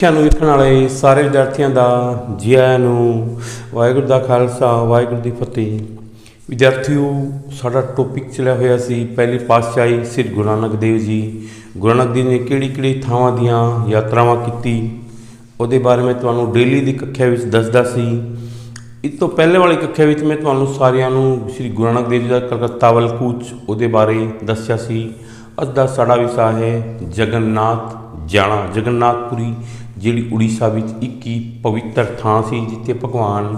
ਸਿੱਖਿਆ ਨੂੰ ਵੇਖਣ ਵਾਲੇ ਸਾਰੇ ਵਿਦਿਆਰਥੀਆਂ ਦਾ ਜੀ ਆਇਆਂ ਨੂੰ ਵਾਹਿਗੁਰੂ ਦਾ ਖਾਲਸਾ, ਵਾਹਿਗੁਰੂ ਦੀ ਫਤਿਹ। ਵਿਦਿਆਰਥੀਓ, ਸਾਡਾ ਟੌਪਿਕ ਚੱਲਿਆ ਹੋਇਆ ਸੀ, ਪਹਿਲੀ ਪਾਤਸ਼ਾਹੀ ਸ੍ਰੀ ਗੁਰੂ ਨਾਨਕ ਦੇਵ ਜੀ। ਗੁਰੂ ਨਾਨਕ ਦੇਵ ਨੇ ਕਿਹੜੀ ਕਿਹੜੀ ਥਾਵਾਂ ਦੀਆਂ ਯਾਤਰਾਵਾਂ ਕੀਤੀ? ਉਹਦੇ ਬਾਰੇ ਮੈਂ ਤੁਹਾਨੂੰ ਡੇਲੀ ਦੀ ਕੱਖਿਆ ਵਿੱਚ ਦੱਸਦਾ ਸੀ। ਇਸ ਤੋਂ ਪਹਿਲੇ ਵਾਲੀ ਕੱਖਿਆ ਵਿੱਚ ਮੈਂ ਤੁਹਾਨੂੰ ਸਾਰਿਆਂ ਨੂੰ ਸ੍ਰੀ ਗੁਰੂ ਨਾਨਕ ਦੇਵ ਜੀ ਦਾ ਕਲਕੱਤਾ ਵੱਲ ਕੂਚ ਉਹਦੇ ਬਾਰੇ ਦੱਸਿਆ ਸੀ। ਅੱਜ ਦਾ ਸਾਡਾ ਵਿਸ਼ਾ ਹੈ ਜਗਨਨਾਥ ਜਾਣਾ, ਜਗਨਨਾਥਪੁਰੀ। ਜਿਹੜੀ ਉੜੀਸਾ ਵਿੱਚ ਇੱਕ ਹੀ ਪਵਿੱਤਰ ਥਾਂ ਸੀ ਜਿੱਥੇ ਭਗਵਾਨ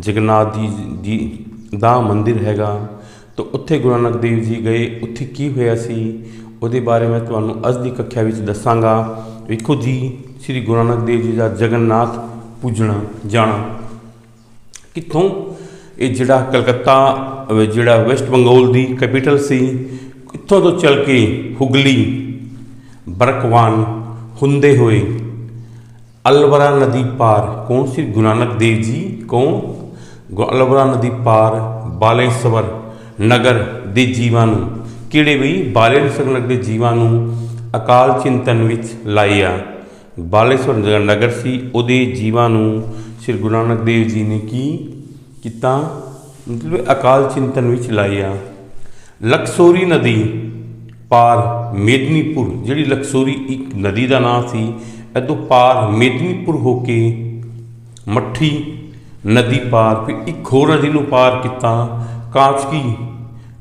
ਜਗਨਨਾਥ ਜੀ ਜੀ, ਦਾ ਮੰਦਿਰ ਹੈਗਾ, ਤਾਂ ਉੱਥੇ ਗੁਰੂ ਨਾਨਕ ਦੇਵ ਜੀ ਗਏ, ਉੱਥੇ ਕੀ ਹੋਇਆ ਸੀ? ਉਹਦੇ ਬਾਰੇ ਮੈਂ ਤੁਹਾਨੂੰ ਅੱਜ ਦੀ ਕੱਖਿਆ ਵਿੱਚ ਦੱਸਾਂਗਾ। ਵੇਖੋ ਜੀ, ਸ੍ਰੀ ਗੁਰੂ ਨਾਨਕ ਦੇਵ ਜੀ ਦਾ ਜਗਨਨਾਥ ਪੂਜਣਾ, ਜਾਣਾ। ਕਿੱਥੋਂ? ਇਹ ਜਿਹੜਾ ਕਲਕੱਤਾ ਜਿਹੜਾ ਵੈਸਟ ਬੰਗਾਲ ਦੀ ਕੈਪੀਟਲ ਸੀ ਇੱਥੋਂ ਤੋਂ ਚੱਲ ਕੇ ਹੁਗਲੀ, ਬਰਕਵਾਨ ਹੁੰਦੇ ਹੋਏ ਅਲਵਰਾ ਨਦੀ ਪਾਰ, ਕੌਣ ਸੀ? ਗੁਰੂ ਨਾਨਕ ਦੇਵ ਜੀ, ਕੌਣ? ਗੁ- ਅਲਵਰਾ ਨਦੀ ਪਾਰ, ਬਾਲੇਸ਼ਵਰ ਨਗਰ ਦੇ ਜੀਵਾਂ ਨੂੰ। ਕਿਹੜੇ ਵੀ? ਬਾਲੇਸ਼ਵਰ ਨਗਰ ਦੇ ਜੀਵਾਂ ਨੂੰ ਅਕਾਲ ਚਿੰਤਨ ਵਿੱਚ ਲਾਇਆ। ਬਾਲੇਸ਼ਵਰ ਨਗਰ ਸੀ, ਉਹਦੇ ਜੀਵਾਂ ਨੂੰ ਸ੍ਰੀ ਗੁਰੂ ਨਾਨਕ ਦੇਵ ਜੀ ਨੇ ਕੀ ਕੀਤਾ? ਮਤਲਬ ਅਕਾਲ ਚਿੰਤਨ ਵਿੱਚ ਲਾਇਆ। ਲਕਸੋਰੀ ਨਦੀ ਪਾਰ, ਮੇਦਨੀਪੁਰ, ਜਿਹੜੀ ਲਕਸੋਰੀ ਇੱਕ ਨਦੀ ਦਾ ਨਾਮ ਸੀ ਇਦੋਂ ਪਾਰ ਮੇਦਨੀਪੁਰ ਹੋ ਕੇ ਮੱਠੀ ਨਦੀ ਪਾਰ, ਫਿਰ ਇੱਕ ਹੋਰ ਨਦੀ ਨੂੰ ਪਾਰ ਕੀਤਾ, ਕਾਂਚਕੀ।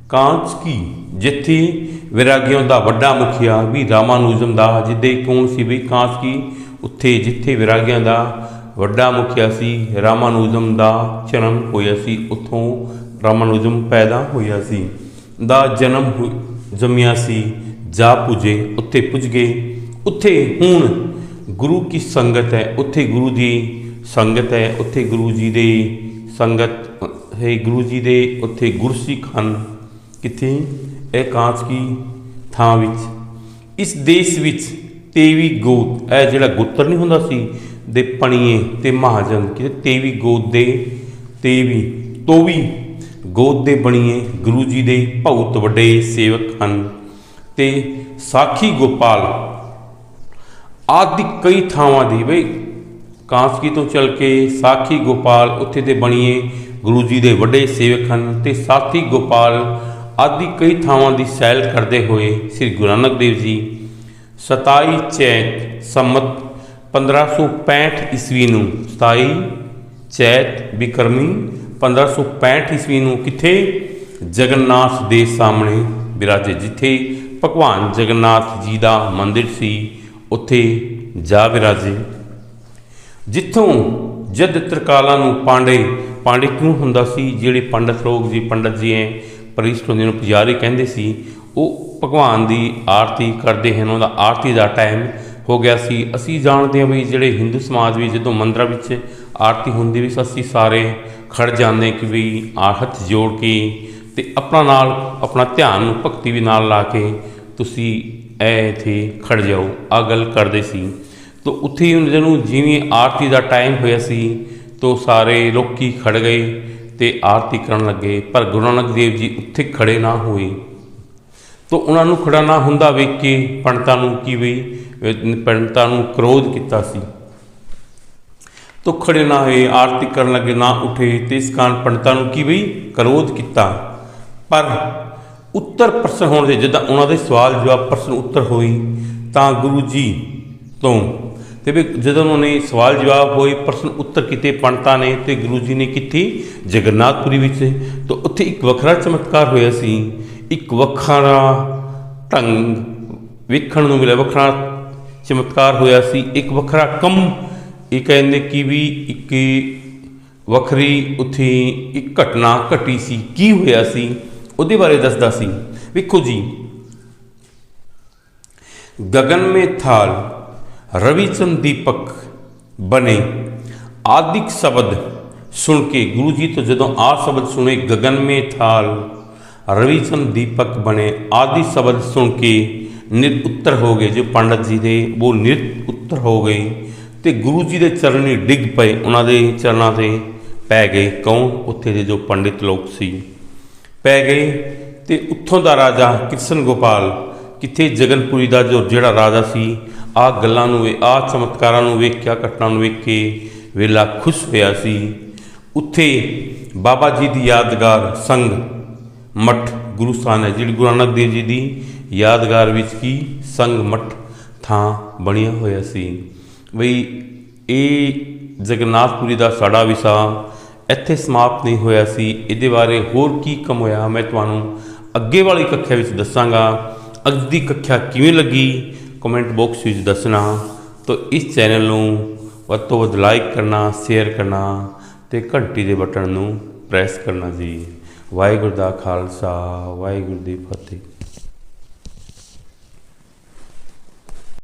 ਕਾਂਚਕੀ ਜਿੱਥੇ ਵਿਰਾਗੀਆਂ ਦਾ ਵੱਡਾ ਮੁਖੀਆ ਵੀ ਰਾਮਾਨੁਜਮ ਦਾ, ਜਿੱਦੇ ਕੌਣ ਸੀ ਵੀ ਕਾਂਚਕੀ? ਉੱਥੇ ਜਿੱਥੇ ਵਿਰਾਗੀਆਂ ਦਾ ਵੱਡਾ ਮੁਖੀਆ ਸੀ, ਰਾਮਾਨੁਜਮ ਦਾ ਜਨਮ ਹੋਇਆ ਸੀ, ਉੱਥੋਂ ਰਾਮਾਨੁਜਮ ਪੈਦਾ ਹੋਇਆ ਸੀ। ਦਾ ਜਨਮ ਜੰਮਿਆ ਸੀ, ਜਾ ਪੁਜੇ, ਉੱਥੇ ਪੁੱਜ ਗਏ। ਉੱਥੇ ਹੁਣ ਗੁਰੂ ਕੀ ਸੰਗਤ ਹੈ? ਉੱਥੇ ਗੁਰੂ ਦੀ ਸੰਗਤ ਹੈ, ਉੱਥੇ ਗੁਰੂ ਜੀ ਦੇ ਸੰਗਤ, ਹੈ ਗੁਰੂ ਜੀ ਦੇ ਉੱਥੇ ਗੁਰਸਿੱਖ ਹਨ। ਕਿੱਥੇ? ਇਹ ਕਾਂਚ ਕੀ ਥਾਂ ਵਿੱਚ। ਇਸ ਦੇਸ਼ ਵਿੱਚ ਤੇਵੀ ਗੋਤ ਇਹ ਜਿਹੜਾ ਗੁੱਤਰ ਨਹੀਂ ਹੁੰਦਾ ਸੀ, ਦੇ ਪਣੀਏ ਤੇ ਮਹਾਜਨ, ਕਿਤੇ ਤੇਵੀ ਗੋਤ ਦੇ, ਤੇਵੀ, ਤੋਵੀ ਗੋਦ ਦੇ ਬਣੀਏ ਗੁਰੂ ਜੀ ਦੇ ਬਹੁਤ ਵੱਡੇ ਸੇਵਕ ਹਨ। ਤੇ ਸਾਖੀ ਗੋਪਾਲ ਆਦਿ ਕਈ ਥਾਵਾਂ ਦੀ ਬਈ ਕਾਂਸਕੀ ਤੋਂ ਚੱਲ ਕੇ ਸਾਖੀ ਗੋਪਾਲ ਉੱਥੇ ਦੇ ਬਣੀਏ, ਗੁਰੂ ਜੀ ਦੇ ਵੱਡੇ ਸੇਵਕ ਹਨ ਤੇ ਸਾਥੀ ਗੋਪਾਲ ਆਦਿ ਕਈ ਥਾਵਾਂ ਦੀ ਸੈਲ ਕਰਦੇ ਹੋਏ ਸ੍ਰੀ ਗੁਰੂ ਨਾਨਕ ਦੇਵ ਜੀ। 27 ਚੈਤ ਸੰਮਤ 1565 ਈਸਵੀ ਨੂੰ 27 ਚੈਤ ਬਿਕਰਮੀ 1565 ਈਸਵੀ ਨੂੰ ਕਿੱਥੇ? ਜਗਨਨਾਥ ਦੇ ਸਾਹਮਣੇ, ਬਿਰਾਜੇ ਜਿੱਥੇ ਭਗਵਾਨ ਜਗਨਨਾਥ ਜੀ ਦਾ ਮੰਦਿਰ ਸੀ ਉੱਥੇ ਜਾ ਵਿਰਾਜੇ। ਜਿੱਥੋਂ ਜਦ ਤਰਕਾਲਾਂ ਨੂੰ ਪਾਂਡੇ ਪਾਂਡੇ ਕਿਉਂ ਹੁੰਦਾ ਸੀ? ਜਿਹੜੇ ਪੰਡਤ ਲੋਕ ਜੀ, ਪੰਡਤ ਜੀ ਐ ਪ੍ਰੀਸਟ ਹੁੰਦੇ ਨੂੰ, ਪੁਜਾਰੀ ਕਹਿੰਦੇ ਸੀ, ਉਹ ਭਗਵਾਨ ਦੀ ਆਰਤੀ ਕਰਦੇ ਹਨ ਉਹਦਾ ਆਰਤੀ ਦਾ ਟਾਈਮ ਹੋ ਗਿਆ ਸੀ। ਅਸੀਂ ਜਾਣਦੇ ਹਾਂ ਵੀ ਜਿਹੜੇ ਹਿੰਦੂ ਸਮਾਜ ਵਿੱਚ ਜਦੋਂ ਮੰਦਰਾਂ ਵਿੱਚ ਆਰਤੀ ਹੁੰਦੀ ਵੀ ਅਸੀਂ ਸਾਰੇ ਖੜ ਜਾਂਦੇ ਕਿ ਵੀ ਆ ਹੱਥ ਜੋੜ ਕੇ ਤੇ ਆਪਣਾ ਨਾਲ, ਆਪਣਾ ਧਿਆਨ ਨੂੰ ਭਗਤੀ ਵੀ ਨਾਲ ਲਾ ਕੇ ਤੁਸੀਂ ਐ ਇੱਥੇ ਖੜ ਜਾਓ ਆ ਗੱਲ ਕਰਦੇ ਸੀ। ਤੋ ਉੱਥੇ ਹੀ ਉਹਨਾਂ ਨੂੰ ਜਿਵੇਂ ਆਰਤੀ ਦਾ ਟਾਈਮ ਹੋਇਆ ਸੀ, ਤੋ ਸਾਰੇ ਲੋਕੀ ਖੜ ਗਏ ਤੇ ਆਰਤੀ ਕਰਨ ਲੱਗੇ, ਪਰ ਗੁਰੂ ਨਾਨਕ ਦੇਵ ਜੀ ਉੱਥੇ ਖੜੇ ਨਾ ਹੋਏ। ਤੋ ਉਹਨਾਂ ਨੂੰ ਖੜਾ ਨਾ ਹੁੰਦਾ ਵੇਖ ਕੇ ਪੰਡਤਾਂ ਨੂੰ ਕੀ ਵੀ, ਪੰਡਤਾਂ ਨੂੰ ਕ੍ਰੋਧ ਕੀਤਾ ਸੀ। ਤੋ ਖੜੇ ਨਾ ਹੋਏ, ਆਰਤੀ ਕਰਨ ਲੱਗੇ, ਨਾ ਉਠੇ, ਤੇ ਇਸ ਕਾਰਨ ਪੰਡਤਾਂ ਨੂੰ ਕੀ ਵੀ ਕ੍ਰੋਧ ਕੀਤਾ। ਪਰ ਉੱਤਰ ਪ੍ਰਸ਼ਨ ਹੋਣ ਦੇ, ਜਿੱਦਾਂ ਉਹਨਾਂ ਦੇ ਸਵਾਲ ਜਵਾਬ ਪ੍ਰਸ਼ਨ ਉੱਤਰ ਹੋਈ, ਤਾਂ ਗੁਰੂ ਜੀ ਤੋਂ। ਤੇ ਵੀ ਜਦੋਂ ਉਹਨਾਂ ਨੇ ਸਵਾਲ ਜਵਾਬ ਹੋਈ, ਪ੍ਰਸ਼ਨ ਉੱਤਰ ਕੀਤੇ ਪੰਡਤਾਂ ਨੇ ਤੇ ਗੁਰੂ ਜੀ ਨੇ ਕੀਤੀ ਜਗਨਨਾਥਪੁਰੀ ਵਿੱਚ। ਤਾਂ ਉੱਥੇ ਇੱਕ ਵੱਖਰਾ ਚਮਤਕਾਰ ਹੋਇਆ ਸੀ। ਇੱਕ ਵੱਖਰਾ ਢੰਗ ਵੇਖਣ ਨੂੰ ਮਿਲਿਆ, ਵੱਖਰਾ ਚਮਤਕਾਰ ਹੋਇਆ ਸੀ। ਇੱਕ ਵੱਖਰਾ ਕੰਮ, ਇਹ ਕਹਿੰਦੇ ਕਿ ਵੀ ਇੱਕ ਵੱਖਰੀ ਉਥੇ ਇੱਕ ਘਟਨਾ ਘਟੀ ਸੀ। ਕੀ ਹੋਇਆ ਸੀ? ਉਹਦੇ ਬਾਰੇ ਦੱਸਦਾ ਸੀ, ਵੇਖੋ ਜੀ। ਗਗਨ ਮੇ ਥਾਲ ਰਵੀਚੰਦ ਦੀਪਕ ਬਨੇ ਆਦਿਕ ਸ਼ਬਦ ਸੁਣ ਕੇ ਗੁਰੂ ਜੀ ਤੋਂ ਜਦੋਂ ਆ ਸ਼ਬਦ ਸੁਣੇ, ਗਗਨ ਮੇ ਥਾਲ ਰਵੀਚੰਦ ਦੀਪਕ ਬਨੇ ਆਦਿ ਸ਼ਬਦ ਸੁਣ ਕੇ ਨਿਰ ਉੱਤਰ ਹੋ ਗਏ। ਜੋ ਪੰਡਤ ਜੀ ਦੇ, ਉਹ ਨਿਰ ਉੱਤਰ ਹੋ ਗਏ ਤੇ ਗੁਰੂ ਜੀ ਦੇ ਚਰਨ ਹੀ ਡਿੱਗ ਪਏ, ਉਹਨਾਂ ਦੇ ਚਰਨਾਂ ਤੇ ਪੈ ਗਏ। ਕੌਣ? ਉੱਥੇ ਦੇ ਜੋ ਪੰਡਿਤ ਲੋਕ ਸੀ। ਪੈ ਗਏ ਤੇ ਉੱਥੋਂ ਦਾ ਰਾਜਾ ਕ੍ਰਿਸ਼ਨ ਗੋਪਾਲ ਕਿੱਥੇ ਜਗਨਪੁਰੀ ਦਾ ਜੋ ਜਿਹੜਾ ਰਾਜਾ ਸੀ ਆ ਗੱਲਾਂ ਨੂੰ ਆ ਚਮਤਕਾਰਾਂ ਨੂੰ ਵੇਖ ਕੇ, ਆਹ ਘਟਨਾ ਨੂੰ ਵੇਖ ਕੇ ਵੇਲਾ ਖੁਸ਼ ਹੋਇਆ ਸੀ। ਉੱਥੇ ਬਾਬਾ ਜੀ ਦੀ ਯਾਦਗਾਰ ਸੰਗ ਮਠ ਗੁਰੂ ਸਥਾਨ ਹੈ, ਜਿਹੜੀ ਗੁਰੂ ਨਾਨਕ ਦੇਵ ਜੀ ਦੀ ਯਾਦਗਾਰ ਵਿੱਚ ਕੀ ਸੰਗ ਮਠ ਥਾਂ ਬਣਿਆ ਹੋਇਆ ਸੀ। ਬਈ, ਇਹ ਜਗਨਨਾਥਪੁਰੀ ਦਾ ਸਾਡਾ ਵਿਸਾ ਇੱਥੇ ਸਮਾਪਤ ਨਹੀਂ ਹੋਇਆ ਸੀ। ਇਹਦੇ ਬਾਰੇ ਹੋਰ ਕੀ ਕੰਮ ਹੋਇਆ ਮੈਂ ਤੁਹਾਨੂੰ ਅੱਗੇ ਵਾਲੀ ਕੱਖਿਆ ਵਿੱਚ ਦੱਸਾਂਗਾ। ਅੱਜ ਦੀ ਕੱਖਿਆ ਕਿਵੇਂ ਲੱਗੀ? ਕਮੈਂਟ ਬਾਕਸ ਵਿੱਚ ਦੱਸਣਾ। ਤਾਂ ਇਸ ਚੈਨਲ ਨੂੰ ਵੱਧ ਤੋਂ ਵੱਧ ਲਾਈਕ ਕਰਨਾ ਸ਼ੇਅਰ ਕਰਨਾ ਤੇ ਘੰਟੀ ਦੇ ਬਟਨ ਨੂੰ ਪ੍ਰੈਸ ਕਰਨਾ ਜੀ। ਵਾਹਿਗੁਰੂ ਦਾ ਖਾਲਸਾ, ਵਾਹਿਗੁਰੂ ਦੀ ਫਤਿਹ।